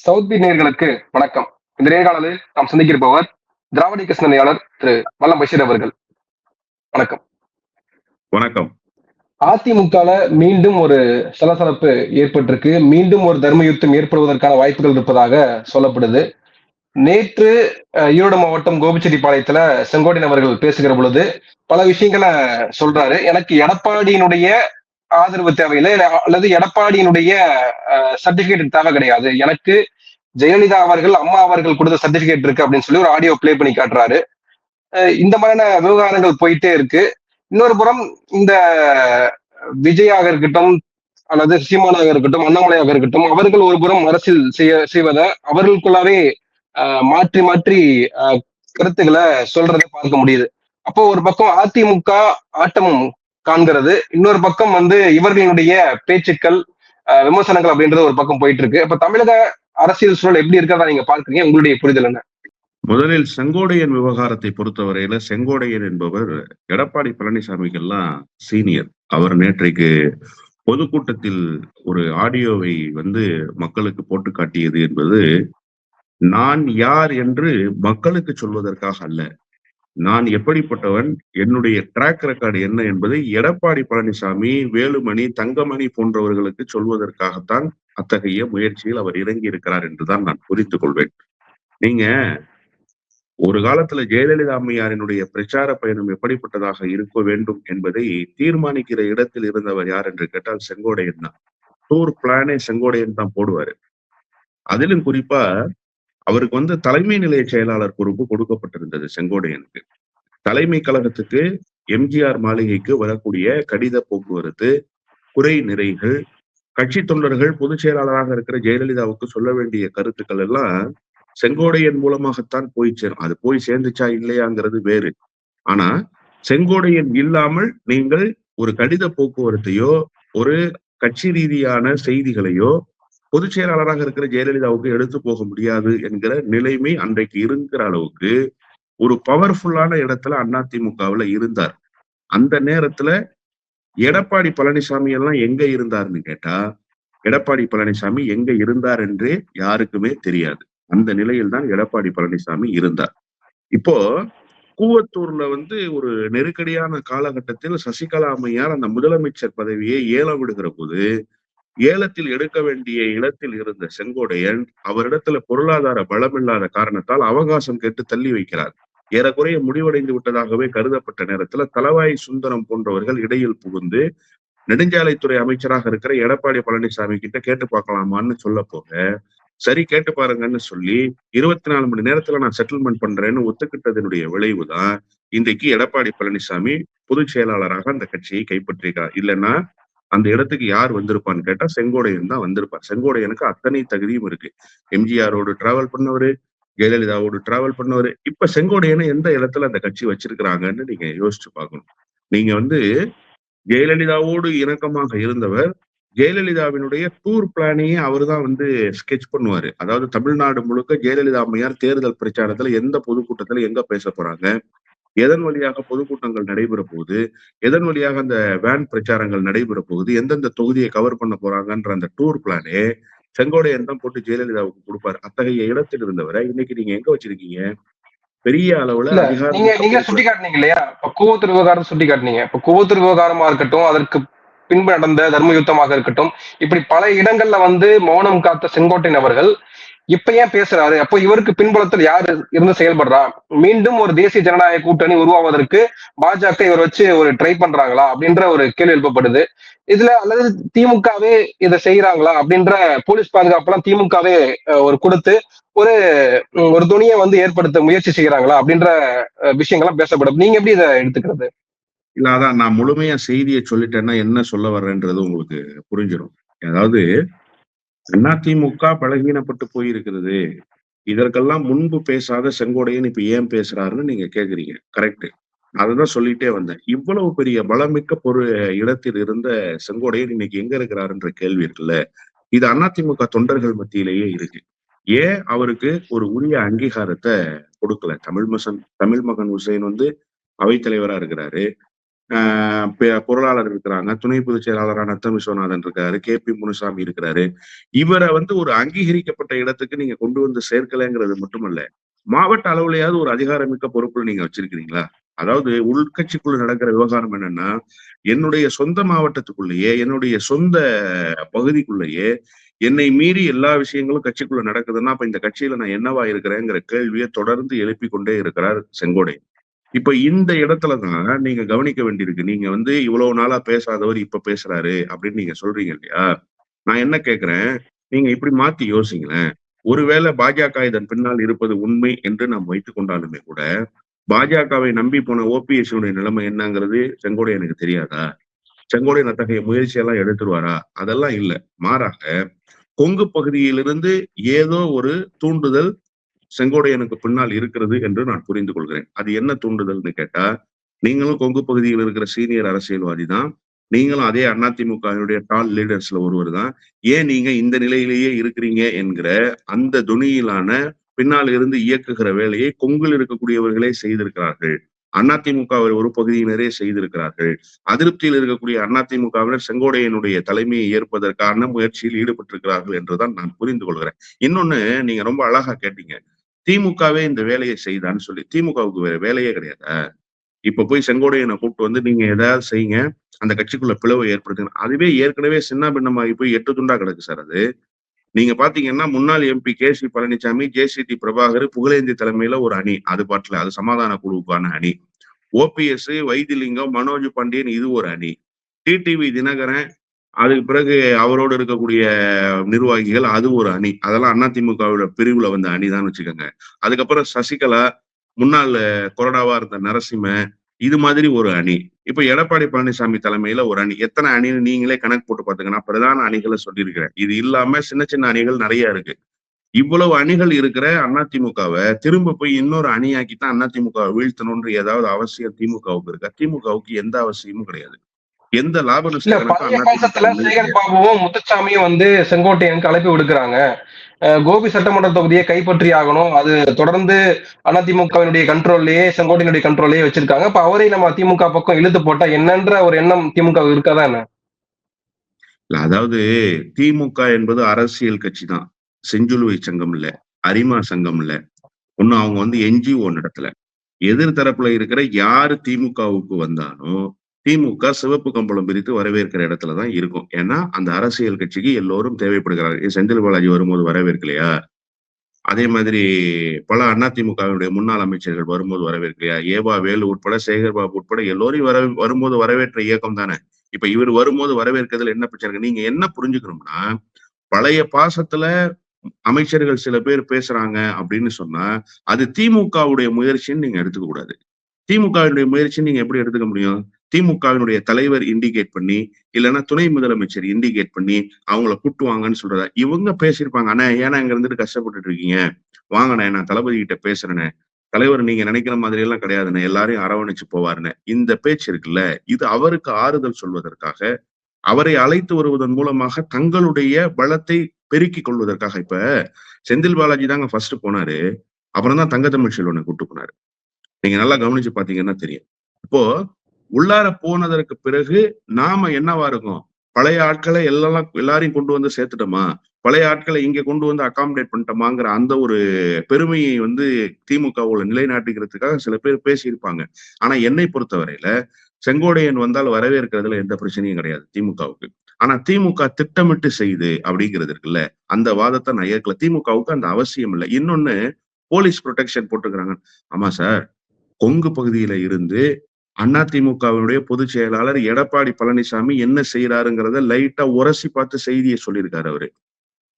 South B நேர்களுக்கு வணக்கம். இந்த நேர்காணலில் நாம் சந்திக்கிருப்பவர் திராவிட கிருஷ்ணனையாளர் திரு வல்லம் பஷீர் அவர்கள். வணக்கம். வணக்கம். அதிமுகல மீண்டும் ஒரு சலசலப்பு ஏற்பட்டிருக்கு. மீண்டும் ஒரு தர்ம யுத்தம் ஏற்படுவதற்கான வாய்ப்புகள் இருப்பதாக சொல்லப்படுது. நேற்று ஈரோடு மாவட்டம் கோபிச்செட்டிப்பாளையத்துல செங்கோட்டையன் அவர்கள் பேசுகிற பொழுது பல விஷயங்களை சொல்றாரு. எனக்கு எடப்பாடியினுடைய ஆதரவு தேவையில்லை. அல்லது எடப்பாடியினுடைய சர்டிபிகேட் தேவை கிடையாது. எனக்கு ஜெயலலிதா அவர்கள் அம்மா அவர்கள் கொடுத்த சர்டிபிகேட் இருக்கு அப்படின்னு சொல்லி ஒரு ஆடியோ ப்ளே பண்ணி காட்டுறாரு. இந்த மாதிரியான விவகாரங்கள் போயிட்டே இருக்கு. இன்னொரு புறம் இந்த விஜயாக இருக்கட்டும் அல்லது சீமானாக இருக்கட்டும் அண்ணாமலையாக இருக்கட்டும் அவர்கள் ஒரு புறம் அரசியல் செய்ய செய்வதை அவர்களுக்குள்ளாவே மாற்றி மாற்றி கருத்துக்களை சொல்றதை பார்க்க முடியுது. அப்போ ஒரு பக்கம் அதிமுக ஆட்டம் காண்கிறது. இன்னொரு பக்கம் வந்து இவர்களுடைய பேச்சுக்கள் அஹ், விமர்சனங்கள் அப்படின்றது ஒரு பக்கம் போயிட்டு இருக்கு அப்ப தமிழக அரசியல் சூழல் எப்படி இருக்கிறதா நீங்க பாக்குறீங்க உங்களுடைய புரிதல் என்ன? முதலில் செங்கோடையன் விவகாரத்தை பொறுத்தவரையில செங்கோடையன் என்பவர் எடப்பாடி பழனிசாமிக்கெல்லாம் சீனியர். அவர் நேற்றைக்கு பொதுக்கூட்டத்தில் ஒரு ஆடியோவை வந்து மக்களுக்கு போட்டு காட்டியது என்பது நான் யார் என்று மக்களுக்கு சொல்வதற்காக அல்ல. நான் எப்படிப்பட்டவன்? என்னுடைய ட்ராக் ரெக்கார்டு என்ன என்பதை எடப்பாடி பழனிசாமி வேலுமணி தங்கமணி போன்றவர்களுக்கு சொல்வதற்காகத்தான் அத்தகைய முயற்சியில் அவர் இறங்கி இருக்கிறார் என்றுதான் நான் புரிந்து கொள்வேன். நீங்க ஒரு காலத்துல ஜெயலலிதா அம்மையாரினுடைய பிரச்சார பயணம் எப்படிப்பட்டதாக இருக்க வேண்டும் என்பதை தீர்மானிக்கிற இடத்தில் இருந்தவர் யார் என்று கேட்டால் செங்கோடையன் தான். டூர் பிளானே செங்கோடையன் தான் போடுவாரு. அதிலும் குறிப்பா அவருக்கு வந்து தலைமை நிலைய செயலாளர் பொறுப்பு கொடுக்கப்பட்டிருந்தது செங்கோடையனுக்கு தலைமை கழகத்துக்கு எம்ஜிஆர் மாளிகைக்கு வரக்கூடிய கடித போக்குவரத்து குறை நிறைகள் கட்சி தொண்டர்கள் பொதுச் செயலாளராக இருக்கிற ஜெயலலிதாவுக்கு சொல்ல வேண்டிய கருத்துக்கள் எல்லாம் செங்கோடையன் மூலமாகத்தான் போய் சேரும் அது போய் சேர்ந்துச்சா இல்லையாங்கிறது வேறு. ஆனா செங்கோடையன் இல்லாமல் நீங்கள் ஒரு கடித போக்குவரத்தையோ ஒரு கட்சி ரீதியான செய்திகளையோ பொதுச் செயலாளராக இருக்கிற ஜெயலலிதாவுக்கு எடுத்து போக முடியாது என்கிற நிலைமை அன்றைக்கு இருக்கிற அளவுக்கு ஒரு பவர்ஃபுல்லான இடத்துல அதிமுகவுல இருந்தார். அந்த நேரத்துல எடப்பாடி பழனிசாமி எல்லாம் எங்க இருந்தாருன்னு கேட்டா எடப்பாடி பழனிசாமி எங்க இருந்தார் என்றே யாருக்குமே தெரியாது. அந்த நிலையில் தான் எடப்பாடி பழனிசாமி இருந்தார். இப்போ கூவத்தூர்ல வந்து ஒரு நெருக்கடியான காலகட்டத்தில் சசிகலா அம்மையார் அந்த முதலமைச்சர் பதவியை ஏல விடுகிற போது ஏலத்தில் எடுக்க வேண்டிய இடத்தில் இருந்த செங்கோடையன் அவரிடத்துல பொருளாதார பலமில்லாத காரணத்தால் அவகாசம் கேட்டு தள்ளி வைக்கிறார். ஏறக்குறைய முடிவடைந்து விட்டதாகவே கருதப்பட்ட நேரத்துல தலவாய் சுந்தரம் போன்றவர்கள் இடையில் புகுந்து நெடுஞ்சாலைத்துறை அமைச்சராக இருக்கிற எடப்பாடி பழனிசாமி கிட்ட கேட்டு பார்க்கலாமான்னு சொல்ல போக சரி கேட்டு பாருங்கன்னு சொல்லி இருபத்தி நாலு மணி நேரத்துல நான் செட்டில்மெண்ட் பண்றேன்னு ஒத்துக்கிட்டதனுடைய விளைவுதான் இன்றைக்கு எடப்பாடி பழனிசாமி பொதுச் செயலாளராக அந்த கட்சியை கைப்பற்றியிருக்கிறார் இல்லைன்னா அந்த இடத்துக்கு யார் வந்திருப்பான்னு கேட்டா செங்கோடையன் தான் வந்திருப்பார். செங்கோடையனுக்கு அத்தனை தகுதியும் இருக்கு. எம்ஜிஆரோடு டிராவல் பண்ணவரு ஜெயலலிதாவோடு டிராவல் பண்ணவரு. இப்ப செங்கோடையனை எந்த இடத்துல அந்த கட்சி வச்சிருக்கிறாங்கன்னு நீங்க யோசிச்சு பார்க்கணும். நீங்க வந்து ஜெயலலிதாவோடு இணக்கமாக இருந்தவர் ஜெயலலிதாவினுடைய டூர் பிளானையே அவர் தான் வந்து ஸ்கெச் பண்ணுவாரு. அதாவது தமிழ்நாடு முழுக்க ஜெயலலிதா அம்மையார் தேர்தல் பிரச்சாரத்துல எந்த பொதுக்கூட்டத்துல எங்க பேச போறாங்க எதன் வழியாக பொதுக்கூட்டங்கள் நடைபெற போகுது எதன் வழியாக அந்த வேன் பிரச்சாரங்கள் நடைபெற போகுது எந்தெந்த தொகுதியை கவர் பண்ண போறாங்கன்ற அந்த டூர் பிளானே செங்கோடையன் தான் போட்டு ஜெயலலிதாவுக்கு கொடுப்பாரு. அத்தகைய இடத்தில் இருந்தவரை இன்னைக்கு நீங்க எங்க வச்சிருக்கீங்க? பெரிய அளவுல நீங்க நீங்க சுட்டி காட்டினீங்க இல்லையா? இப்ப கூவத்தூர் விவகாரம் சுட்டி காட்டினீங்க இப்ப கூவத்தூர் விவகாரமா இருக்கட்டும் அதற்கு பின்பு நடந்த தர்ம யுத்தமாக இருக்கட்டும் இப்படி பல இடங்கள்ல வந்து மௌனம் காத்த செங்கோட்டையன் அவர்கள் இப்ப ஏன் பேசுறாரு? அப்போ இவருக்கு பின்புலத்தில் யார் இருந்து செயல்படுறா? மீண்டும் ஒரு தேசிய ஜனநாயக கூட்டணி உருவாவதற்கு பாஜக இவர் வச்சு ஒரு ட்ரை பண்றாங்களா? அப்படின்ற ஒரு கேள்வி எழுப்பப்படுது. இதுல அல்லது திமுகவே இதை செய்யறாங்களா அப்படின்ற போலீஸ் பாதுகாப்புலாம் திமுகவே ஒரு கொடுத்து ஒரு ஒரு துணியை வந்து ஏற்படுத்த முயற்சி செய்யறாங்களா அப்படின்ற விஷயங்கள்லாம் பேசப்படும். நீங்க எப்படி இதை எடுத்துக்கிறது? இல்ல அதான் நான் முழுமையா செய்தியை சொல்லிட்டேன்னா என்ன சொல்ல வர்றேன்றது உங்களுக்கு புரிஞ்சிடும் அதாவது அதிமுக பலகீனப்பட்டு போயிருக்கிறது. இதற்கெல்லாம் முன்பு பேசாத செங்கோடையன் இப்ப ஏன் பேசுறாருன்னு நீங்க கேக்குறீங்க. கரெக்ட் அதுதான் சொல்லிட்டே வந்தேன். இவ்வளவு பெரிய பலமிக்க பொரு இடத்தில் இருந்த செங்கோடையன் இன்னைக்கு எங்க இருக்கிறாருன்ற கேள்வி இருக்குல்ல? இது அதிமுக தொண்டர்கள் மத்தியிலேயே இருக்கு. ஏன் அவருக்கு ஒரு உரிய அங்கீகாரத்தை கொடுக்கல? தமிழ் மசன் தமிழ் மகன் ஹுசைன் வந்து அவைத்தலைவரா இருக்கிறாரு. பொருளாளர் இருக்கிறாங்க. துணை பொதுச் செயலாளரான நத்தம் விஸ்வநாதன் இருக்காரு. கே. பி. முனுசாமி இருக்கிறாரு. இவரை வந்து ஒரு அங்கீகரிக்கப்பட்ட இடத்துக்கு நீங்க கொண்டு வந்து சேர்க்கலைங்கிறது மட்டுமல்ல மாவட்ட அளவுலயாவது ஒரு அதிகாரமிக்க பொறுப்புல நீங்க வச்சிருக்கிறீங்களா? அதாவது உள்கட்சிக்குள்ள நடக்கிற விவகாரம் என்னன்னா என்னுடைய சொந்த மாவட்டத்துக்குள்ளேயே என்னுடைய சொந்த பகுதிக்குள்ளேயே என்னை மீறி எல்லா விஷயங்களும் கட்சிக்குள்ள நடக்குதுன்னா அப்ப இந்த கட்சியில நான் என்னவா இருக்கிறேங்கிற கேள்வியை தொடர்ந்து எழுப்பி கொண்டே இருக்கிறார் செங்கோடை. இப்ப இந்த இடத்துலதான் நீங்க கவனிக்க வேண்டியிருக்கு. நீங்க வந்து இவ்வளவு நாளா பேசாதவர் இப்ப பேசுறாரு அப்படின்னு நீங்க சொல்றீங்க இல்லையா? நான் என்ன கேக்குறேன்? நீங்க இப்படி மாத்தி யோசிங்களேன். ஒருவேளை பாஜக இதன் பின்னால் இருப்பது உண்மை என்று நாம் வைத்துக் கொண்டாலுமே கூட பாஜகவை நம்பி போன ஓபிஎஸ் உடைய நிலைமை என்னங்கிறது செங்கோடை எனக்கு தெரியாதா? செங்கோடையன் அத்தகைய முயற்சியெல்லாம் எடுத்துருவாரா? அதெல்லாம் இல்ல. மாறாக கொங்கு பகுதியிலிருந்து ஏதோ ஒரு தூண்டுதல் செங்கோடையனுக்கு பின்னால் இருக்கிறது என்று நான் புரிந்து கொள்கிறேன். அது என்ன தூண்டுதல்னு கேட்டா நீங்களும் கொங்கு பகுதியில் இருக்கிற சீனியர் அரசியல்வாதி தான் நீங்களும் அதே அதிமுகவினுடைய டால் லீடர்ஸ்ல ஒருவர் தான் ஏன் நீங்க இந்த நிலையிலேயே இருக்கிறீங்க என்கிற அந்த துணியிலான பின்னால் இருந்து இயக்குகிற வேலையை கொங்கில் இருக்கக்கூடியவர்களே செய்திருக்கிறார்கள். அதிமுக ஒரு பகுதியினரே செய்திருக்கிறார்கள். அதிருப்தியில் இருக்கக்கூடிய அதிமுகவினர் செங்கோடையனுடைய தலைமையை ஏற்பதற்கான முயற்சியில் ஈடுபட்டிருக்கிறார்கள் என்றுதான் நான் புரிந்து கொள்கிறேன். இன்னொன்னு நீங்க ரொம்ப அழகா கேட்டீங்க. திமுகவே இந்த வேலையை செய்தான்னு சொல்லி திமுகவுக்கு வேற வேலையே கிடையாது. இப்ப போய் செங்கோடையனை கூப்பிட்டு வந்து நீங்க ஏதாவது செய்யுங்க அந்த கட்சிக்குள்ள பிளவை ஏற்படுத்துங்க. அதுவே ஏற்கனவே சின்ன பின்னமாகி போய் எட்டு துண்டா கிடக்கு சார் அது. நீங்க பாத்தீங்கன்னா முன்னாள் MP K C Palanisamy J C D Prabhakar Pugazhendhi தலைமையில ஒரு அணி. அது பாட்டுல அது சமாதான குழுவுக்கான அணி. ஓபிஎஸ் வைத்திலிங்கம் மனோஜ் பாண்டியன் இது ஒரு அணி. டிடிவி தினகரன் அதுக்கு பிறகு அவரோடு இருக்கக்கூடிய நிர்வாகிகள் அது ஒரு அணி. அதெல்லாம் அதிமுகவோட பிரிவுல வந்த அணிதான் வச்சுக்கோங்க. அதுக்கப்புறம் சசிகலா முன்னாள் கொறடாவா இருந்த நரசிம்ம இது மாதிரி ஒரு அணி. இப்ப எடப்பாடி பழனிசாமி தலைமையில ஒரு அணி. எத்தனை அணின்னு நீங்களே கணக்கு போட்டு பாத்துங்கன்னா பிரதான அணிகளை சொல்லியிருக்கிறேன். இது இல்லாம சின்ன சின்ன அணிகள் நிறைய இருக்கு. இவ்வளவு அணிகள் இருக்கிற அதிமுகவை திரும்ப போய் இன்னொரு அணியாக்கி தான் அதிமுகவை வீழ்த்தணும்ன்ற ஏதாவது அவசியம் திமுகவுக்கு இருக்கா? திமுகவுக்கு எந்த அவசியமும் கிடையாது. எந்த லாப சேகர் பாபுவும் முத்துச்சாமியும் வந்து செங்கோட்டையனுக்கு அழைப்பு விடுக்கிறாங்க. கோபி சட்டமன்ற தொகுதியை கைப்பற்றி ஆகணும். அது தொடர்ந்து அதிமுகவினுடைய கண்ட்ரோல்லயே செங்கோட்டையனுடைய கண்ட்ரோல்லயே வச்சிருக்காங்க. அப்ப அவரை நம்ம திமுக பக்கம் இழுத்து போட்டா என்னன்ற ஒரு எண்ணம் திமுக இருக்காதா என்ன? இல்ல அதாவது திமுக என்பது அரசியல் கட்சி தான். செஞ்சிலுவை சங்கம் இல்ல அரிமா சங்கம் இல்ல. ஒன்னும் அவங்க வந்து என்ஜிஓ நடத்தல. எதிர் தரப்புல இருக்கிற யாரு திமுகவுக்கு வந்தாலும் திமுக சிவப்பு கம்பளம் பிரித்து வரவேற்கிற இடத்துல தான் இருக்கும். ஏன்னா அந்த அரசியல் கட்சிக்கு எல்லோரும் தேவைப்படுகிறார்கள். செந்தில் பாலாஜி வரும்போது வரவேற்கலையா? அதே மாதிரி பல அதிமுகவினுடைய முன்னாள் அமைச்சர்கள் வரும்போது வரவேற்கலையா? ஏவா வேலு உட்பட சேகர் பாபு உட்பட எல்லோரையும் வர வரும்போது வரவேற்ற இயக்கம் தானே. இப்ப இவர் வரும்போது வரவேற்கிறதுல என்ன பிரச்சனை இருக்கு? நீங்க என்ன புரிஞ்சுக்கணும்னா பழைய பாசத்துல அமைச்சர்கள் சில பேர் பேசுறாங்க அப்படின்னு சொன்னா அது திமுகவுடைய முயற்சின்னு நீங்க எடுத்துக்க கூடாது. திமுகவினுடைய முயற்சி நீங்க எப்படி எடுத்துக்க முடியும்? திமுகவினுடைய தலைவர் இண்டிகேட் பண்ணி இல்லைன்னா துணை முதலமைச்சர் இண்டிகேட் பண்ணி அவங்கள கூட்டுவாங்கன்னு சொல்றதா? இவங்க பேசியிருப்பாங்க. அண்ணா ஏன்னா இங்க இருந்துட்டு கஷ்டப்பட்டுட்டு இருக்கீங்க? வாங்கண்ணே நான் தளபதி கிட்ட பேசுறேனே தலைவர் நீங்க நினைக்கிற மாதிரி எல்லாம் கிடையாதுண்ணே. எல்லாரையும் அரவணைச்சு போவாருன்னு. இந்த பேச்சு இருக்குல்ல இது அவருக்கு ஆறுதல் சொல்வதற்காக அவரை அழைத்து வருவதன் மூலமாக தங்களுடைய பலத்தை பெருக்கிக் கொள்வதற்காக. இப்ப செந்தில் பாலாஜி தாங்க ஃபர்ஸ்ட் போனாரு. அப்புறம் தான் தங்கத்தமிழ் செல்வனை கூட்டு போனாரு. நீங்க நல்லா கவனிச்சு பாத்தீங்கன்னா தெரியும். இப்போ உள்ளார போனதற்கு பிறகு நாம என்னவா இருக்கோம்? பழைய ஆட்களை எல்லாம் எல்லாரையும் கொண்டு வந்து சேர்த்துட்டோமா? பழைய ஆட்களை இங்க கொண்டு வந்து அகாமடேட் பண்ணிட்டோமாங்கிற அந்த ஒரு பெருமையை வந்து திமுகவுல நிலைநாட்டுகிறதுக்காக சில பேர் பேசியிருப்பாங்க. ஆனா என்னை பொறுத்தவரையில செங்கோடையன் வந்தால் வரவேற்கிறதுல எந்த பிரச்சனையும் கிடையாது திமுகவுக்கு. ஆனா திமுக திட்டமிட்டு செய்து அப்படிங்கிறது இருக்குல்ல அந்த வாதத்தை நான் ஏற்கல. திமுகவுக்கு அந்த அவசியம் இல்லை. இன்னொன்னு போலீஸ் ப்ரொடெக்ஷன் போட்டுக்கிறாங்க. ஆமா சார். கொங்கு பகுதியில இருந்து அதிமுகவினுடைய பொதுச் செயலாளர் எடப்பாடி பழனிசாமி என்ன செய்யறாருங்கிறத லைட்டா உரசி பார்த்து செய்தியை சொல்லியிருக்காரு அவரு.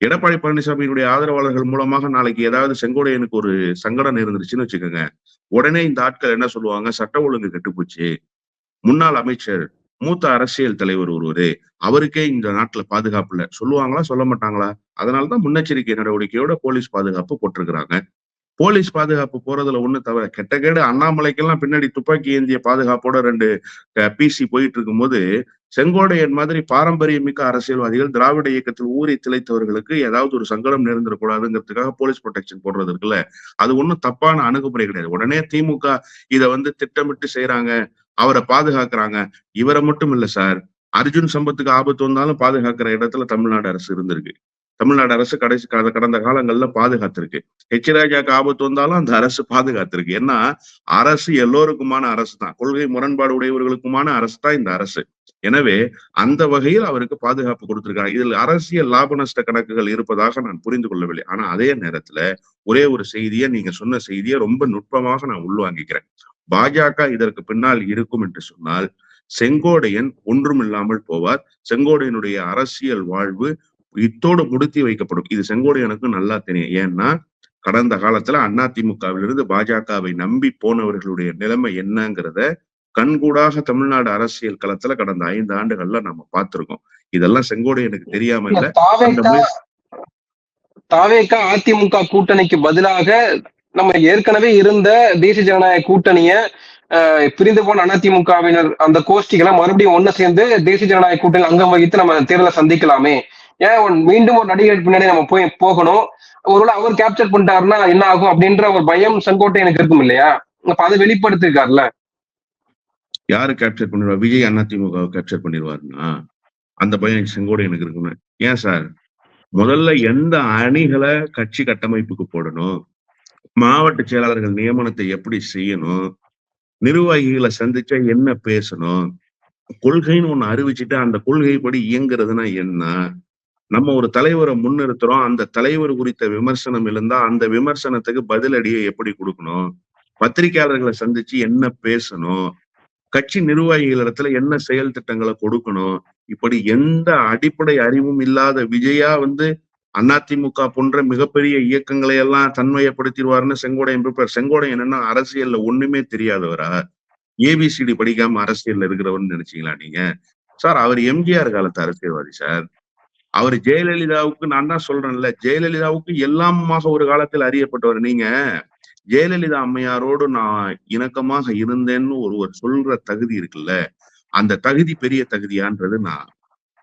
எடப்பாடி பழனிசாமியினுடைய ஆதரவாளர்கள் மூலமாக நாளைக்கு ஏதாவது செங்கோடையனுக்கு ஒரு சங்கடம் இருந்துருச்சுன்னு வச்சுக்கோங்க. உடனே இந்த ஆட்கள் என்ன சொல்லுவாங்க? சட்ட ஒழுங்கு கெட்டுப்போச்சு முன்னாள் அமைச்சர் மூத்த அரசியல் தலைவர் ஒருவரு அவருக்கே இந்த நாட்டுல பாதுகாப்பு இல்ல. சொல்லுவாங்களா? சொல்ல மாட்டாங்களா? அதனாலதான் முன்னெச்சரிக்கை நடவடிக்கையோட போலீஸ் பாதுகாப்பு போட்டிருக்கிறாங்க. போலீஸ் பாதுகாப்பு போறதுல ஒண்ணு தவிர கெட்ட கேடு அண்ணாமலைக்கெல்லாம் பின்னாடி துப்பாக்கி ஏந்திய பாதுகாப்போட ரெண்டு பிசி போயிட்டு இருக்கும்போது செங்கோடையன் மாதிரி பாரம்பரியமிக்க அரசியல்வாதிகள் திராவிட இயக்கத்தில் ஊறி திளைத்தவர்களுக்கு ஏதாவது ஒரு சங்கடம் நேர்ந்துடக்கூடாதுங்கிறதுக்காக போலீஸ் ப்ரொடெக்ஷன் போடுறது இருக்குல்ல. அது ஒன்றும் தப்பான அணுகுமுறை கிடையாது. உடனே திமுக இதை வந்து திட்டமிட்டு செய்யறாங்க அவரை பாதுகாக்கிறாங்க. இவரை மட்டும் இல்ல சார் அர்ஜுன் சம்பத்துக்கு ஆபத்து வந்தாலும் பாதுகாக்கிற இடத்துல தமிழ்நாடு அரசு இருந்திருக்கு. தமிழ்நாடு அரசு கடைசி கடந்த காலங்கள்ல பாதுகாத்திருக்கு. ஹெச் ராஜாக்கு ஆபத்து வந்தாலும் அந்த அரசு பாதுகாத்திருக்கு. ஏன்னா அரசு எல்லோருக்குமான அரசு தான் கொள்கை முரண்பாடு உடையவர்களுக்குமான அரசு தான் இந்த அரசு. எனவே அந்த வகையில் அவருக்கு பாதுகாப்பு கொடுத்திருக்காங்க. இதில் அரசியல் லாப நஷ்ட கணக்குகள் இருப்பதாக நான் புரிந்து கொள்ளவில்லை. ஆனா அதே நேரத்துல ஒரே ஒரு செய்தியை நீங்க சொன்ன செய்தியை ரொம்ப நுட்பமாக நான் உள்வாங்கிக்கிறேன். பாஜக இதற்கு பின்னால் இருக்கும் என்று சொன்னால் செங்கோடையன் ஒன்றுமில்லாமல் போவார். செங்கோடையனுடைய அரசியல் வாழ்வு இத்தோடு முடித்தி வைக்கப்படும். இது செங்கோடையனுக்கு நல்லா தெரியும். ஏன்னா கடந்த காலத்துல அதிமுகவிலிருந்து பாஜகவை நம்பி போனவர்களுடைய நிலைமை என்னங்கிறத கண்கூடாக தமிழ்நாடு அரசியல் களத்துல கடந்த ஐந்து ஆண்டுகள்ல நம்ம பார்த்திருக்கோம். இதெல்லாம் செங்கோடையனுக்கு தெரியாம இல்ல தாவேக்கா அதிமுக கூட்டணிக்கு பதிலாக நம்ம ஏற்கனவே இருந்த தேசிய ஜனநாயக கூட்டணிய பிரிந்து போன அதிமுகவினர் அந்த கோஷ்டிகளை மறுபடியும் ஒண்ணு சேர்ந்து தேசிய ஜனநாயக கூட்டணி அங்கம் வகித்து நம்ம தேர்தலை சந்திக்கலாமே. ஏன் மீண்டும் ஒரு நடிகர் பின்னாடி நம்ம போய் போகணும்? ஒருவேளை அவர் கேப்சர் பண்ணிட்டாருன்னா என்ன ஆகும் அப்படின்ற ஒரு பயம் செங்கோட்டை எனக்கு இருக்கும் இல்லையா? அப்ப அதை வெளிப்படுத்திருக்காருல்ல. யாரு கேப்சர் பண்ணிடுவா? விஜய் அதிமுக கேப்சர் பண்ணிடுவாருன்னா அந்த பயம் எனக்கு இருக்குன்னு ஏன் சார்? முதல்ல எந்த அணிகளை கட்சி கட்டமைப்புக்கு போடணும்? மாவட்ட செயலாளர்கள் நியமனத்தை எப்படி செய்யணும்? நிர்வாகிகளை சந்திச்சா என்ன பேசணும்? கொள்கைன்னு ஒண்ணு அறிவிச்சுட்டு அந்த கொள்கைப்படி இயங்குறதுன்னா என்ன? நம்ம ஒரு தலைவரை முன்னிறுத்துறோம். அந்த தலைவர் குறித்த விமர்சனம் இருந்தா அந்த விமர்சனத்துக்கு பதிலடியை எப்படி கொடுக்கணும்? பத்திரிகையாளர்களை சந்திச்சு என்ன பேசணும்? கட்சி நிர்வாகிகளிடத்துல என்ன செயல் திட்டங்களை கொடுக்கணும்? இப்படி எந்த அடிப்படை அறிவும் இல்லாத விஜயா வந்து அதிமுக போன்ற மிகப்பெரிய இயக்கங்களை எல்லாம் தன்மையப்படுத்திடுவார்னு செங்கோடையன் பிரிப்பார் செங்கோடையன் என்னன்னா அரசியல்ல ஒண்ணுமே தெரியாதவரா? ஏபிசிடி படிக்காம அரசியல்ல இருக்கிறவர்னு நினைச்சீங்களா நீங்க? சார் அவர் எம்ஜிஆர் காலத்து அரசியல்வாதி சார். அவர் ஜெயலலிதாவுக்கு நான் தான் சொல்றேன்ல ஜெயலலிதாவுக்கு எல்லாமாக ஒரு காலத்தில் அறியப்பட்டவர் நீங்க. ஜெயலலிதா அம்மையாரோடு நான் இணக்கமாக இருந்தேன்னு ஒருவர் சொல்ற தகுதி இருக்குல்ல அந்த தகுதி பெரிய தகுதியான்றது நான்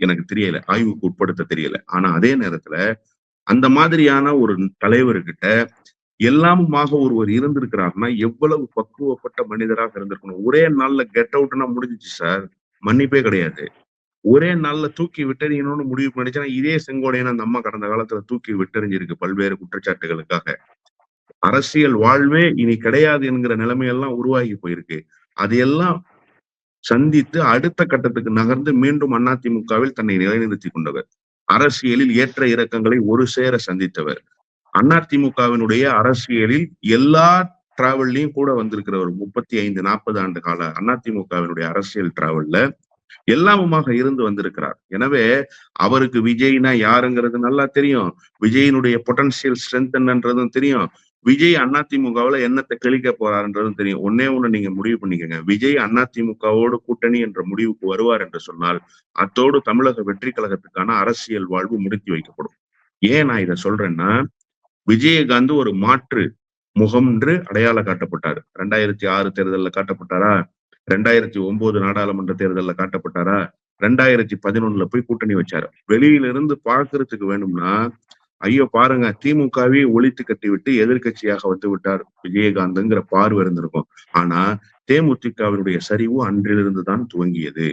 எனக்கு தெரியல ஆய்வுக்கு உட்படுத்த தெரியல. ஆனா அதே நேரத்துல அந்த மாதிரியான ஒரு தலைவர்கிட்ட எல்லாமுமாக ஒருவர் இருந்திருக்கிறாருன்னா எவ்வளவு பக்குவப்பட்ட மனிதராக இருந்திருக்கணும். ஒரே நாள்ல கெட் அவுட்னா முடிஞ்சிச்சு சார். மன்னிப்பே கிடையாது. ஒரே நாள்ல தூக்கி விட்டறியணும்னு முடிவு பண்ணிச்சுன்னா இதே செங்கோடையன் அந்த அம்மா கடந்த காலத்துல தூக்கி விட்டறிஞ்சிருக்கு பல்வேறு குற்றச்சாட்டுகளுக்காக. அரசியல் வாழ்வே இனி கிடையாது என்கிற நிலைமையெல்லாம் உருவாகி போயிருக்கு. அதையெல்லாம் சந்தித்து அடுத்த கட்டத்துக்கு நகர்ந்து மீண்டும் அதிமுகவில் தன்னை நிலைநிறுத்தி கொண்டவர். அரசியலில் ஏற்ற இறக்கங்களை ஒரு சேர சந்தித்தவர். அதிமுகவினுடைய அரசியலில் எல்லா டிராவல்லையும் கூட வந்திருக்கிறவர் முப்பத்தி ஐந்து நாற்பது ஆண்டு கால அதிமுகவினுடைய அரசியல் டிராவல்ல எல்லாமுமாக இருந்து வந்திருக்கிறார். எனவே அவருக்கு விஜய்னா யாருங்கிறது நல்லா தெரியும். விஜயினுடைய பொட்டன்சியல் ஸ்ட்ரென்த் என்னன்றதும் தெரியும். விஜய் அதிமுகவுல என்னத்தை கிழிக்க போறாருன்றதும் தெரியும். ஒன்னே ஒண்ணு நீங்க முடிவு பண்ணிக்கோங்க. விஜய் அதிமுகவோடு கூட்டணி என்ற முடிவுக்கு வருவார் என்று சொன்னால் அத்தோடு தமிழக வெற்றி கழகத்துக்கான அரசியல் வாழ்வு முடித்து வைக்கப்படும். ஏன் நான் இதை சொல்றேன்னா விஜயகாந்த் ஒரு மாற்று முகம் என்று அடையாள காட்டப்பட்டாரு. ரெண்டாயிரத்தி ஆறு தேர்தலில் காட்டப்பட்டாரா? ரெண்டாயிரத்தி ஒன்பது நாடாளுமன்ற தேர்தல்ல காட்டப்பட்டாரா? ரெண்டாயிரத்தி பதினொன்னுல போய் கூட்டணி வச்சாரு. வெளியில இருந்து பார்க்கறதுக்கு வேணும்னா ஐயோ பாருங்க திமுகவே ஒழித்து கட்டி விட்டு எதிர்க்கட்சியாக வந்து விட்டார் விஜயகாந்த்ங்கிற பார்வை இருந்திருக்கும். ஆனா தேமுதிகவினுடைய சரிவு அன்றிலிருந்து தான் துவங்கியது.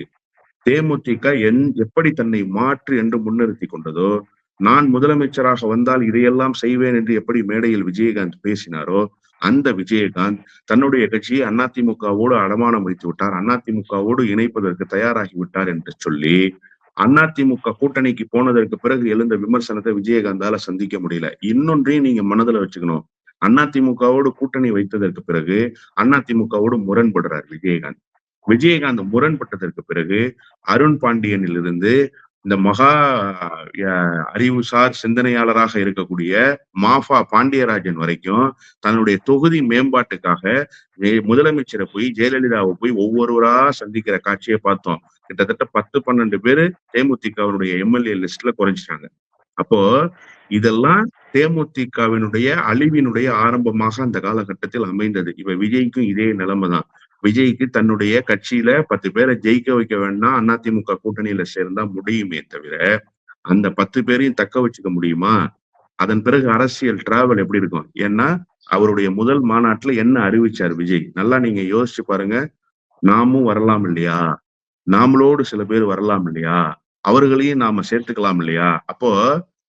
தேமுதிக என் எப்படி தன்னை மாற்று என்று முன்னிறுத்தி கொண்டதோ நான் முதலமைச்சராக வந்தால் இதையெல்லாம் செய்வேன் என்று எப்படி மேடையில் விஜயகாந்த் பேசினாரோ அந்த விஜயகாந்த் தன்னுடைய கட்சியை அதிமுகவோடு அடமானம் வைத்து விட்டார். அதிமுகவோடு இணைப்பதற்கு தயாராகி விட்டார் என்று சொல்லி அதிமுக கூட்டணிக்கு போனதற்கு பிறகு எழுந்த விமர்சனத்தை விஜயகாந்தால சந்திக்க முடியல. இன்னொன்றையும் நீங்க மனதுல வச்சுக்கணும். அதிமுகவோடு கூட்டணி வைத்ததற்கு பிறகு அதிமுகவோடு முரண்படுறார் விஜயகாந்த். விஜயகாந்த் முரண்பட்டதற்கு பிறகு அருண் பாண்டியனிலிருந்து இந்த மகா அஹ், அறிவுசார் சிந்தனையாளராக இருக்கக்கூடிய மாஃபா பாண்டியராஜன் வரைக்கும் தன்னுடைய தொகுதி மேம்பாட்டுக்காக முதலமைச்சரை போய் ஜெயலலிதாவை போய் ஒவ்வொருவரா சந்திக்கிற காட்சியை பார்த்தோம். கிட்டத்தட்ட பத்து பன்னெண்டு பேரு அவருடைய எம்எல்ஏ லிஸ்ட்ல குறைஞ்சிட்டாங்க. அப்போ இதெல்லாம் தேமுதிகவினுடைய அழிவினுடைய ஆரம்பமாக அந்த காலகட்டத்தில் அமைந்தது. இப்ப விஜய்க்கும் இதே நிலைமை தான் விஜய்க்கு தன்னுடைய கட்சியில பத்து பேரை ஜெயிக்க வைக்க வேண்டாம் அதிமுக கூட்டணியில சேர்ந்தா முடியுமே தவிர அந்த பத்து பேரையும் தக்க வச்சுக்க முடியுமா? அதன் பிறகு அரசியல் டிராவல் எப்படி இருக்கும்? ஏன்னா அவருடைய முதல் மாநாட்டுல என்ன அறிவிச்சார் விஜய்? நல்லா நீங்க யோசிச்சு பாருங்க. நாமும் வரலாம் இல்லையா? நாமளோடு சில பேர் வரலாம் இல்லையா? அவர்களையும் நாம சேர்த்துக்கலாம் இல்லையா? அப்போ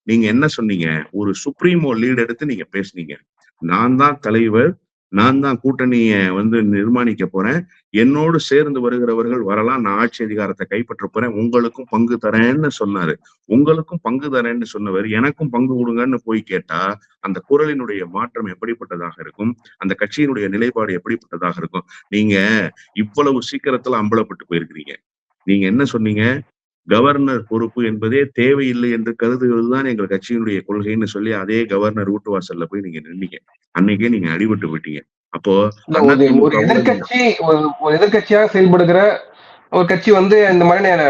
நீங்க என்ன சொன்னீங்க? ஒரு சுப்ரீமோ லீட் எடுத்து நீங்க பேசுனீங்க. நான் தான் தலைவர் நான் தான் கூட்டணிய வந்து நிர்மாணிக்க போறேன். என்னோடு சேர்ந்து வருகிறவர்கள் வரலாம். நான் ஆட்சி அதிகாரத்தை கைப்பற்ற போறேன். உங்களுக்கும் பங்கு தரேன்னு சொன்னாரு. உங்களுக்கும் பங்கு தரேன்னு சொன்னவர் எனக்கும் பங்கு கொடுங்கன்னு போய் கேட்டா அந்த குரலினுடைய மாற்றம் எப்படிப்பட்டதாக இருக்கும்? அந்த கட்சியினுடைய நிலைப்பாடு எப்படிப்பட்டதாக இருக்கும்? நீங்க இவ்வளவு சீக்கிரத்துல அம்பலப்பட்டு போயிருக்கிறீங்க. நீங்க என்ன சொன்னீங்க? கவர்னர் பொறுப்பு என்பதே தேவையில்லை என்று கருதுவதுதான் எங்கள் கட்சியினுடைய கொள்கைன்னு சொல்லி அதே கவர்னர் வீட்டு வாசல்ல போய் நீங்க நின்னீங்க. அன்னைக்கே நீங்க அடிபட்டு போயிட்டீங்க. அப்போ ஒரு எதிர்க்கட்சி ஒரு எதிர்க்கட்சியாக செயல்படுகிற ஒரு கட்சி வந்து இந்த மாதிரியான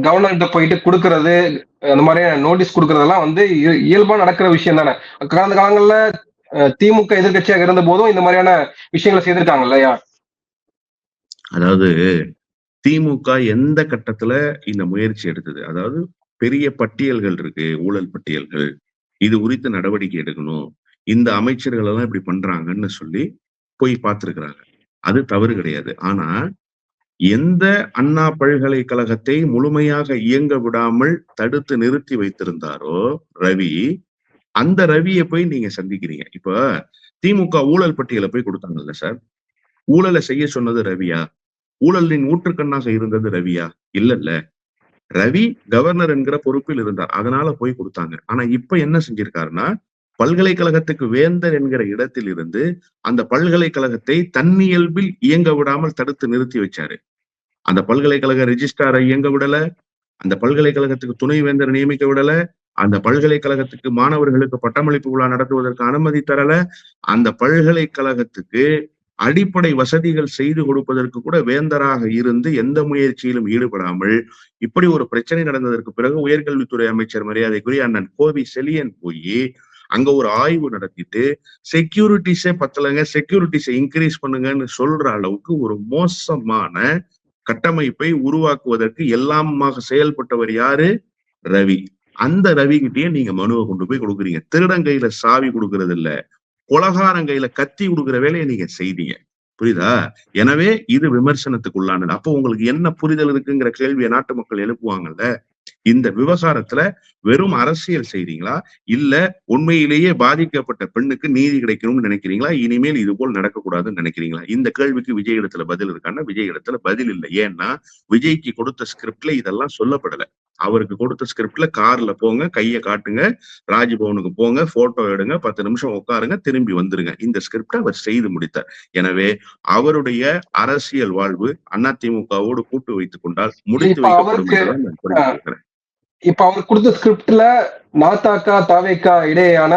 கவர்னர்கிட்ட போயிட்டு கொடுக்கறது அந்த மாதிரியான நோட்டீஸ் கொடுக்கறதெல்லாம் வந்து இய- இயல்பா நடக்கிற விஷயம் தானே. கடந்த காலங்கள்ல திமுக எதிர்க்கட்சியாக இருந்த போதும் இந்த மாதிரியான விஷயங்களை செய்திருக்காங்க இல்லையா? அதாவது திமுக எந்த கட்டத்துல இந்த முயற்சி எடுத்தது? அதாவது பெரிய பட்டியல்கள் இருக்கு ஊழல் பட்டியல்கள். இது குறித்து நடவடிக்கை எடுக்கணும். இந்த அமைச்சர்கள் எல்லாம் இப்படி பண்றாங்கன்னு சொல்லி போய் பார்த்திருக்கிறாங்க. அது தவறு கிடையாது. ஆனா எந்த அண்ணா பல்கலைக்கழகத்தை முழுமையாக இயங்க விடாமல் தடுத்து நிறுத்தி வைத்திருந்தாரோ ரவி அந்த ரவியை போய் நீங்க சந்திக்கிறீங்க. இப்ப திமுக ஊழல் பட்டியலை போய் கொடுத்தாங்கல்ல சார்? ஊழலை செய்ய சொன்னது ரவியா? ஊழலின் ஊற்றுக்கண்ணாக இருந்தது ரவியா? இல்ல இல்ல ரவி கவர்னர் என்கிற பொறுப்பில் இருந்தார். அதனால போய் கொடுத்தாங்க. ஆனா இப்ப என்ன செஞ்சிருக்காருன்னா பல்கலைக்கழகத்துக்கு வேந்தர் என்கிற இடத்தில் இருந்து அந்த பல்கலைக்கழகத்தை தன்னியல்பில் இயங்க விடாமல் தடுத்து நிறுத்தி வச்சாரு. அந்த பல்கலைக்கழக ரிஜிஸ்டாரை இயங்க விடல அந்த பல்கலைக்கழகத்துக்கு துணை வேந்தர் நியமிக்க விடல அந்த பல்கலைக்கழகத்துக்கு மாணவர்களுக்கு பட்டமளிப்பு விழா நடத்துவதற்கு அனுமதி தரல அந்த பல்கலைக்கழகத்துக்கு அடிப்படை வசதிகள் செய்து கொடுப்பதற்கு கூட வேந்தராக இருந்து எந்த முயற்சியிலும் ஈடுபடாமல் இப்படி ஒரு பிரச்சனை நடந்ததற்கு பிறகு உயர்கல்வித்துறை அமைச்சர் மரியாதைக்குரிய அண்ணன் கோவி செலியன் போய் அங்க ஒரு ஆய்வு நடத்திட்டு செக்யூரிட்டிஸே பத்தலைங்க செக்யூரிட்டிஸை இன்க்ரீஸ் பண்ணுங்கன்னு சொல்ற அளவுக்கு ஒரு மோசமான கட்டமைப்பை உருவாக்குவதற்கு எல்லாமாக செயல்பட்டவர் யாரு? ரவி. அந்த ரவி கிட்டயே நீங்க மனுவை கொண்டு போய் கொடுக்குறீங்க. திருடங்கையில சாவி கொடுக்கறது இல்ல கொலகாரங்கையில கத்தி கொடுக்குற வேலையை நீங்க செய்தீங்க. புரியுதா? எனவே இது விமர்சனத்துக்குள்ளானது. அப்போ உங்களுக்கு என்ன புரிதல் இருக்குங்கிற கேள்வியை நாட்டு மக்கள் எழுப்புவாங்கல்ல? இந்த விவகாரத்துல வெறும் அரசியல் செய்றீங்களா? இல்ல உண்மையிலேயே பாதிக்கப்பட்ட பெண்ணுக்கு நீதி கிடைக்கணும்னு நினைக்கிறீங்களா? இனிமேல் இது போல் நடக்கக்கூடாதுன்னு நினைக்கிறீங்களா? இந்த கேள்விக்கு விஜய் இடத்துல பதில் இருக்கான்னா விஜய் இடத்துல பதில் இல்லை. ஏன்னா விஜய்க்கு கொடுத்த ஸ்கிரிப்ட்ல இதெல்லாம் சொல்லப்படல. அவருக்கு கொடுத்த ஸ்கிரிப்ட்ல கார்ல போங்க கையை காட்டுங்க ராஜ்பவனுக்கு போங்க போட்டோ எடுங்க பத்து நிமிஷம் உட்காருங்க திரும்பி வந்துருங்க. இந்த ஸ்கிரிப்டை அவர் செய்து முடித்தார். எனவே அவருடைய அரசியல் வாழ்வு அதிமுகவோடு கூட்டு வைத்துக் கொண்டால் முடித்து இப்ப வைக்கப்படும். இப்ப அவர் கொடுத்த ஸ்கிரிப்ட்ல நாத்தாக்கா தாவேக்கா இடையேயான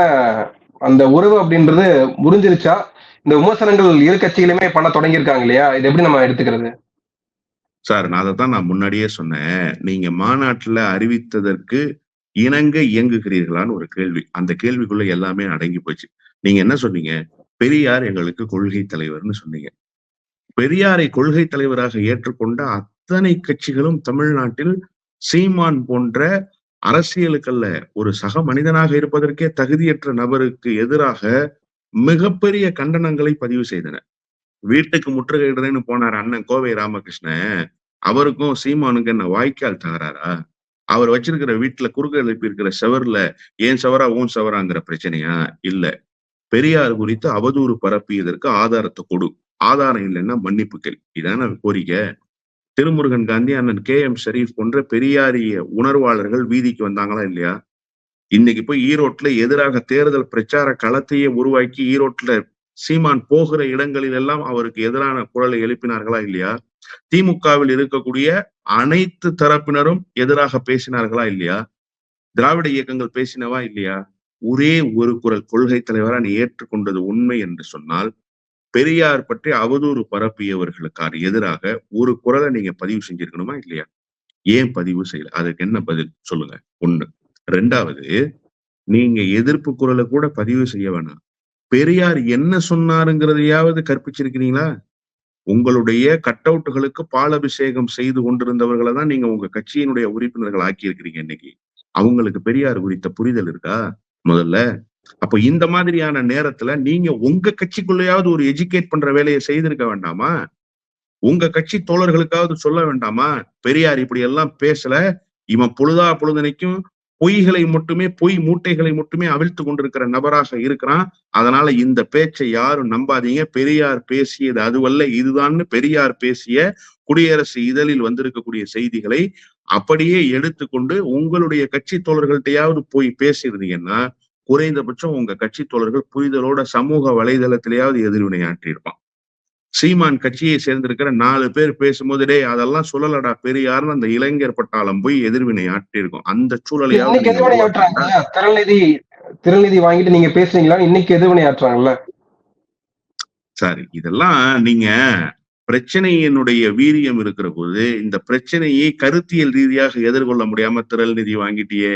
அந்த உறவு அப்படின்றது முறிஞ்சிருச்சா? இந்த விமர்சனங்கள் இரு கட்சிகளுமே பண்ண தொடங்கியிருக்காங்க இல்லையா? இது எப்படி நம்ம எடுத்துக்கிறது? சார் நான் அதை தான் நான் முன்னாடியே சொன்னேன். நீங்க மாநாட்டுல அறிவித்ததற்கு இணங்க இயங்குகிறீர்களான்னு ஒரு கேள்வி. அந்த கேள்விக்குள்ள எல்லாமே அடங்கி போச்சு. நீங்க என்ன சொன்னீங்க? பெரியார் எங்களுக்கு கொள்கை தலைவர்னு சொன்னீங்க. பெரியாரை கொள்கை தலைவராக ஏற்றுக்கொண்ட அத்தனை கட்சிகளும் தமிழ்நாட்டில் சீமான் போன்ற அரசியலுக்கல்ல ஒரு சக மனிதனாக இருப்பதற்கே தகுதியற்ற நபருக்கு எதிராக மிகப்பெரிய கண்டனங்களை பதிவு செய்தன. வீட்டுக்கு முற்றுகையிடுறேன்னு போனார் அண்ணன் கோவை ராமகிருஷ்ணன். அவருக்கும் சீமானுக்கு என்ன வாய்க்கால் தகராறா? அவர் வச்சிருக்கிற வீட்டுல குறுக்க எழுப்பி இருக்கிற செவர்ல ஏன் செவரா ஊன் செவராங்கிற பிரச்சனையா? இல்ல. பெரியார் குறித்து அவதூறு பரப்பியதற்கு ஆதாரத்தை கொடு. ஆதாரம் இல்லைன்னா மன்னிப்பு கேள். இதான கோரிக்கை. திருமுருகன் காந்தி அண்ணன் கே. எம். ஷரீஃப் போன்ற பெரியாரிய உணர்வாளர்கள் வீதிக்கு வந்தாங்களா இல்லையா? இன்னைக்கு போய் ஈரோட்ல எதிராக தேர்தல் பிரச்சார களத்தையே உருவாக்கி ஈரோட்ல சீமான் போகிற இடங்களில் எல்லாம் அவருக்கு எதிரான குரலை எழுப்பினார்களா இல்லையா? திமுகவில் இருக்கக்கூடிய அனைத்து தரப்பினரும் எதிராக பேசினார்களா இல்லையா? திராவிட இயக்கங்கள் பேசினவா இல்லையா? ஒரே ஒரு குரல் கொள்கை தலைவரா நீ ஏற்றுக்கொண்டது உண்மை என்று சொன்னால் பெரியார் பற்றி அவதூறு பரப்பியவர்களுக்கான எதிராக ஒரு குரலை நீங்க பதிவு செஞ்சிருக்கணுமா இல்லையா? ஏன் பதிவு செய்யல? அதுக்கு என்ன பதில் சொல்லுங்க? ஒண்ணு. ரெண்டாவது நீங்க எதிர்ப்பு குரலை கூட பதிவு செய்ய வேணாம். பெரியார் என்ன சொன்னாருங்கிறதையாவது கற்பிச்சிருக்கிறீங்களா? உங்களுடைய கட் அவுட்டுகளுக்கு பாலபிஷேகம் செய்து கொண்டிருந்தவர்களை தான் நீங்க உங்க கட்சியினுடைய உறுப்பினர்கள் ஆக்கியிருக்கிறீங்க இன்னைக்கு. அவங்களுக்கு பெரியார் குறித்த புரிதல் இருக்கா? முதல்ல. அப்ப இந்த மாதிரியான நேரத்துல நீங்க உங்க கட்சிக்குள்ளேயாவது ஒரு எஜுகேட் பண்ற வேலையை செய்திருக்க வேண்டாமா? உங்க கட்சி தோழர்களுக்காவது சொல்ல வேண்டாமா? பெரியார் இப்படி எல்லாம் பேசல. இவன் பொழுதா பொழுதனைக்கும் பொய்களை மட்டுமே பொய் மூட்டைகளை மட்டுமே அவிழ்த்து கொண்டிருக்கிற நபராக இருக்கிறான். அதனால இந்த பேச்சை யாரும் நம்பாதீங்க. பெரியார் பேசியது அதுவல்ல. இதுதான்னு பெரியார் பேசிய குடியரசு இதழில் வந்திருக்கக்கூடிய செய்திகளை அப்படியே எடுத்துக்கொண்டு உங்களுடைய கட்சி தோழர்கள்ட்டையாவது போய் பேசியிருந்தீங்கன்னா குறைந்தபட்சம் உங்க கட்சி தோழர்கள் புரிதலோட சமூக வலைதளத்திலேயாவது எதிர்வினையாற்றியிருப்பான். சீமான் கட்சியை சேர்ந்திருக்கிற நாலு பேர் பேசும்போது டேய் அதெல்லாம் சொல்லலடா பெரியார்னு அந்த இளைஞர் பட்டாளம் போய் எதிர்வினை ஆற்றியிருக்கும். அந்த சூழலையாவது. திறநிதி திறநிதி வாங்கிட்டு நீங்க பேசுறீங்களா இன்னைக்கு எதிர்வினை ஆற்றுறாங்கல்ல? சரி இதெல்லாம் நீங்க பிரச்சனையினுடைய வீரியம் இருக்கிற போது இந்த பிரச்சனையை கருத்தியல் ரீதியாக எதிர்கொள்ள முடியாம திரள் நிதி வாங்கிட்டியே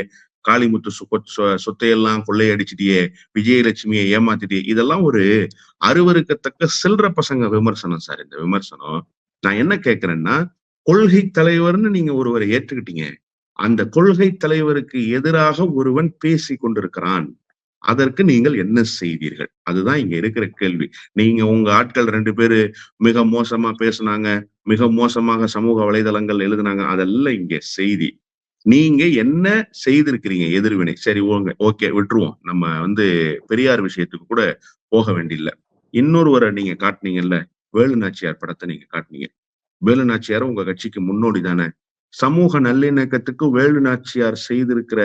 காளிமுத்து சு- சொ- சொத்தையெல்லாம் கொள்ளையடிச்சிட்டியே விஜயலட்சுமியை ஏமாத்திட்டியே. இதெல்லாம் ஒரு அருவருக்கத்தக்க சில்ற பசங்க விமர்சனம் சார் இந்த விமர்சனம். நான் என்ன கேட்கிறேன்னா கொள்கை தலைவர்னு நீங்க ஒருவரை ஏற்றுக்கிட்டீங்க. அந்த கொள்கை தலைவருக்கு எதிராக ஒருவன் பேசி கொண்டிருக்கிறான். அதற்கு நீங்கள் என்ன செய்வீர்கள்? அதுதான் இங்க இருக்கிற கேள்வி. நீங்க உங்க ஆட்கள் ரெண்டு பேரு மிக மோசமா பேசுனாங்க மிக மோசமாக சமூக வலைதளங்கள் எழுதுனாங்க அதெல்லாம் இங்க செய்தி. நீங்க என்ன செய்திருக்கிறீங்க எதிர்வினை? சரி ஓங்க ஓகே விட்டுருவோம். நம்ம வந்து பெரியார் விஷயத்துக்கு கூட போக வேண்டியில்லை. இன்னொருவரை நீங்க காட்டுனீங்கல்ல வேலு நாச்சியார் படத்தை நீங்க காட்டுனீங்க. வேலு நாச்சியார் உங்க கட்சிக்கு முன்னோடி தானே. சமூக நல்லிணக்கத்துக்கு வேலு நாச்சியார் செய்திருக்கிற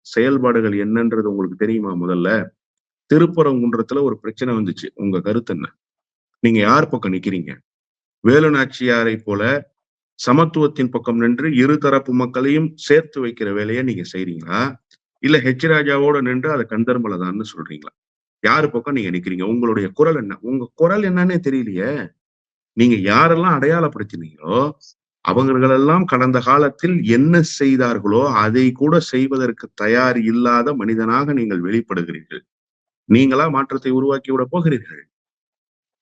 செயல்பாடுகள் என்னன்றது உங்களுக்கு தெரியுமா முதல்ல? திருப்பரங்குன்றத்துல ஒரு பிரச்சனை வந்துச்சு. உங்க கருத்து என்ன? நீங்க யார் பக்கம் நிக்கிறீங்க? வேலு நாச்சியாரை போல சமத்துவத்தின் பக்கம் நின்று இரு தரப்பு மக்களையும் சேர்த்து வைக்கிற வேலையை நீங்க செய்றீங்களா? இல்ல ஹெச் ராஜாவோட நின்று அதை கந்தர்மலதான்னு சொல்றீங்களா? யாரு பக்கம் நீங்க நிக்கிறீங்க? உங்களுடைய குரல் என்ன? உங்க குரல் என்னன்னே தெரியலையே. நீங்க யாரெல்லாம் அடையாளப்படுத்தினீங்களோ அவங்களெல்லாம் கடந்த காலத்தில் என்ன செய்தார்களோ அதை கூட செய்வதற்கு தயார் இல்லாத மனிதனாக நீங்கள் வெளிப்படுகிறீர்கள். நீங்களா மாற்றத்தை உருவாக்கி விட போகிறீர்கள்?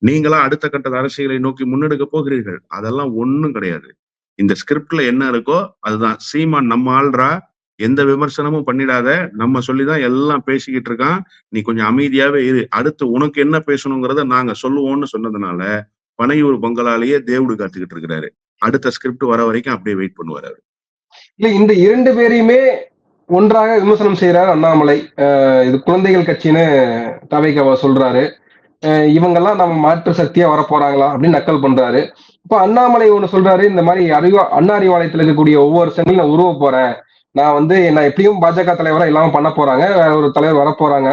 நீங்களா அடுத்த கட்ட அரசியலை நோக்கி முன்னெடுக்க போகிறீர்கள்? அதெல்லாம் ஒண்ணும் கிடையாது. இந்த ஸ்கிரிப்ட்ல என்ன இருக்கோ அதுதான். சீமான் நம்ம ஆள்றா எந்த விமர்சனமும் பண்ணிடாத நம்ம சொல்லிதான் எல்லாம் பேசிக்கிட்டு இருக்கான். நீ கொஞ்சம் அமைதியாவே இரு. அடுத்து உனக்கு என்ன பேசணுங்கிறத நாங்க சொல்லுவோம்னு சொன்னதுனால பனையூர் பங்களாலேயே தேவுடு காத்துக்கிட்டு இருக்கிறாரு. அடுத்த ஸ்கிரிப்ட் வர வரைக்கும் அப்படியே வெயிட் பண்ணுவாரு அவரு. இல்ல இந்த இரண்டு பேரையுமே ஒன்றாக விமர்சனம் செய்யறாரு அண்ணாமலை. இது குழந்தைகள் கட்சின்னு தவைக்கவா சொல்றாரு. இவங்க இவங்கெல்லாம் நம்ம மாற்று சக்தியா வரப்போறாங்களா அப்படின்னு நக்கல் பண்றாரு. இப்ப அண்ணாமலை ஒண்ணு சொல்றாரு இந்த மாதிரி அறிவா அண்ணா அறிவாலயத்துல இருக்கக்கூடிய ஒவ்வொரு செங்கலையும் நான் உருவ போறேன். நான் வந்து என்ன எப்படியும் பாஜக தலைவராக எல்லாம் பண்ண போறாங்க. வேற ஒரு தலைவர் வர போறாங்க.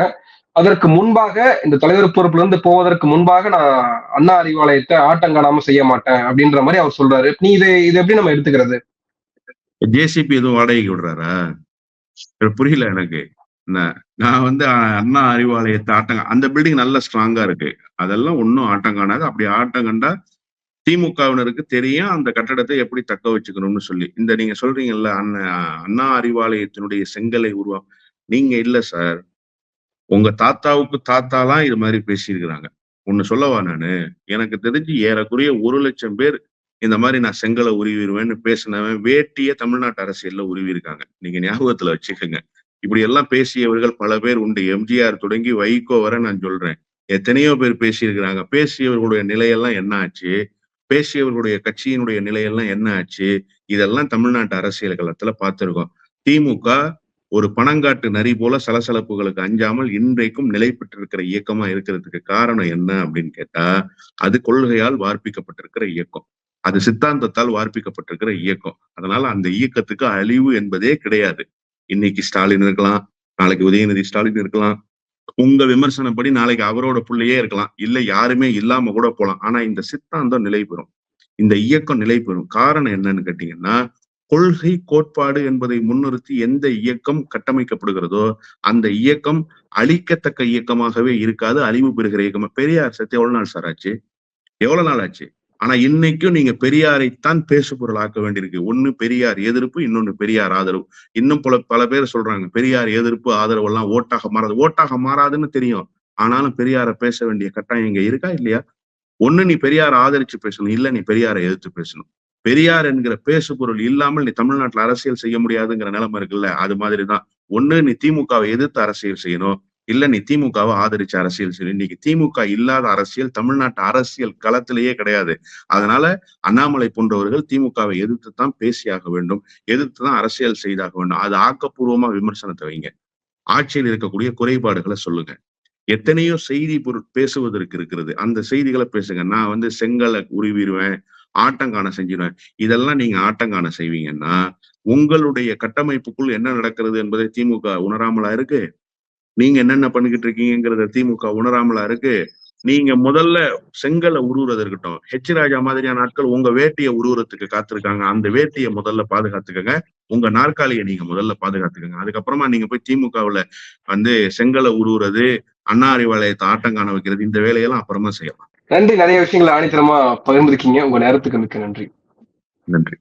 அதற்கு முன்பாக இந்த தலைவர் பொறுப்புல இருந்து போவதற்கு முன்பாக நான் அண்ணா அறிவாலயத்தை ஆட்டங்காணாம செய்ய மாட்டேன் அப்படின்ற மாதிரி அவர் சொல்றாரு. நீ இதை இது எப்படி நம்ம எடுத்துக்கிறது? ஜேசிபி எதுவும் வாடகைக்கு விடுறாரா? எனக்கு புரியல எனக்கு. நான் நான் வந்து அண்ணா அறிவாலயத்தை ஆட்டங்க அந்த பில்டிங் நல்ல ஸ்ட்ராங்கா இருக்கு. அதெல்லாம் ஒன்றும் ஆட்டம் காணாது. அப்படி ஆட்டம் கண்டா திமுகவினருக்கு தெரியும் அந்த கட்டடத்தை எப்படி தக்க வச்சுக்கணும்னு சொல்லி. இந்த நீங்க சொல்றீங்கல்ல அண்ணா அண்ணா அறிவாலயத்தினுடைய செங்கலை உருவா நீங்க இல்ல சார். உங்க தாத்தாவுக்கு தாத்தாலாம் இது மாதிரி பேசியிருக்கிறாங்க. ஒன்னு சொல்லவா நானு? எனக்கு தெரிஞ்சு ஏறக்குறைய ஒரு லட்சம் பேர் இந்த மாதிரி நான் செங்கலை உருவிடுவேன்னு பேசினவன் வேட்டிய தமிழ்நாட்டு அரசியல்ல உருவிருக்காங்க நீங்க ஞாபகத்துல வச்சுக்கோங்க. இப்படி எல்லாம் பேசியவர்கள் பல பேர் உண்டு. எம்ஜிஆர் தொடங்கி வைகோ வரை நான் சொல்றேன். எத்தனையோ பேர் பேசியிருக்கிறாங்க. பேசியவர்களுடைய நிலையெல்லாம் என்ன ஆச்சு? பேசியவர்களுடைய கட்சியினுடைய நிலையெல்லாம் என்ன ஆச்சு? இதெல்லாம் தமிழ்நாட்டு அரசியல் களத்துல பார்த்திருக்கோம். திமுக ஒரு பணங்காட்டு நரி போல சலசலப்புகளுக்கு அஞ்சாமல் இன்றைக்கும் நிலை பெற்றிருக்கிற இயக்கமா இருக்கிறதுக்கு காரணம் என்ன அப்படின்னு கேட்டா அது கொள்கையால் வார்ப்பிக்கப்பட்டிருக்கிற இயக்கம். அது சித்தாந்தத்தால் வார்ப்பிக்கப்பட்டிருக்கிற இயக்கம். அதனால அந்த இயக்கத்துக்கு அழிவு என்பதே கிடையாது. இன்னைக்கு ஸ்டாலின் இருக்கலாம் நாளைக்கு உதயநிதி ஸ்டாலின் இருக்கலாம் உங்க விமர்சனப்படி நாளைக்கு அவரோட புள்ளையே இருக்கலாம். இல்ல யாருமே இல்லாம கூட போலாம். ஆனா இந்த சித்தாந்தம் நிலை பெறும். இந்த இயக்கம் நிலை பெறும். காரணம் என்னன்னு கேட்டீங்கன்னா கொள்கை கோட்பாடு என்பதை முன்னிறுத்தி எந்த இயக்கம் கட்டமைக்கப்படுகிறதோ அந்த இயக்கம் அழிக்கத்தக்க இயக்கமாகவே இருக்காது. அழிவு பெறுகிற இயக்கம் பெரியார் சத்து எவ்வளவு நாள் சார் ஆச்சு? எவ்வளவு நாள் ஆச்சு? ஆனா இன்னைக்கும் நீங்க பெரியாரைத்தான் பேசு பொருள் ஆக்க வேண்டியிருக்கு. ஒண்ணு பெரியார் எதிர்ப்பு இன்னொன்னு பெரியார் ஆதரவு. இன்னும் பல பல பேர் சொல்றாங்க பெரியார் எதிர்ப்பு ஆதரவு எல்லாம் ஓட்டாக மாறாது. ஓட்டாக மாறாதுன்னு தெரியும். ஆனாலும் பெரியாரை பேச வேண்டிய கட்டாயம் இங்க இருக்கா இல்லையா? ஒண்ணு நீ பெரியாரை ஆதரிச்சு பேசணும். இல்ல நீ பெரியாரை எதிர்த்து பேசணும். பெரியார் என்கிற பேசு பொருள் இல்லாமல் நீ தமிழ்நாட்டுல அரசியல் செய்ய முடியாதுங்கிற நிலைமை இருக்குல்ல? அது மாதிரிதான். ஒண்ணு நீ திமுகவை எதிர்த்து அரசியல் செய்யணும். இல்ல நீ திமுகவை ஆதரிச்ச அரசியல் சொல்லி இன்னைக்கு திமுக இல்லாத அரசியல் தமிழ்நாட்டு அரசியல் களத்திலேயே கிடையாது. அதனால அண்ணாமலை போன்றவர்கள் திமுகவை எதிர்த்து தான் பேசியாக வேண்டும் எதிர்த்து தான் அரசியல் செய்தாக வேண்டும். அது ஆக்கப்பூர்வமா விமர்சனத்தை வைங்க. ஆட்சியில் இருக்கக்கூடிய குறைபாடுகளை சொல்லுங்க. எத்தனையோ செய்தி பொருள் பேசுவதற்கு இருக்கிறது. அந்த செய்திகளை பேசுங்க. நான் வந்து செங்கலை உருவிடுவேன் ஆட்டங்கான செஞ்சிருவேன் இதெல்லாம் நீங்க ஆட்டங்கான செய்வீங்கன்னா உங்களுடைய கட்டமைப்புக்குள் என்ன நடக்கிறது என்பதை திமுக உணராமலா இருக்கு? நீங்க என்னென்ன பண்ணிக்கிட்டு இருக்கீங்கிறத திமுக உணராமலா இருக்கு. நீங்க முதல்ல செங்கலை உருவுறது இருக்கட்டும். ஹெச் ராஜா மாதிரியான ஆட்கள் உங்க வேட்டியை உருவுறதுக்கு காத்திருக்காங்க. அந்த வேட்டியை முதல்ல பாதுகாத்துக்கங்க. உங்க நாற்காலியை நீங்க முதல்ல பாதுகாத்துக்கங்க. அதுக்கப்புறமா நீங்க போய் திமுகவுல வந்து செங்கலை உருவுறது அண்ணா அறிவாலயத்தை ஆட்டம் காண வைக்கிறது இந்த வேலையெல்லாம் அப்புறமா செய்யலாம். நன்றி. நிறைய விஷயங்களை ஆணித்தரமா பகிர்ந்திருக்கீங்க. உங்க நேரத்துக்கு மிக்க நன்றி. நன்றி.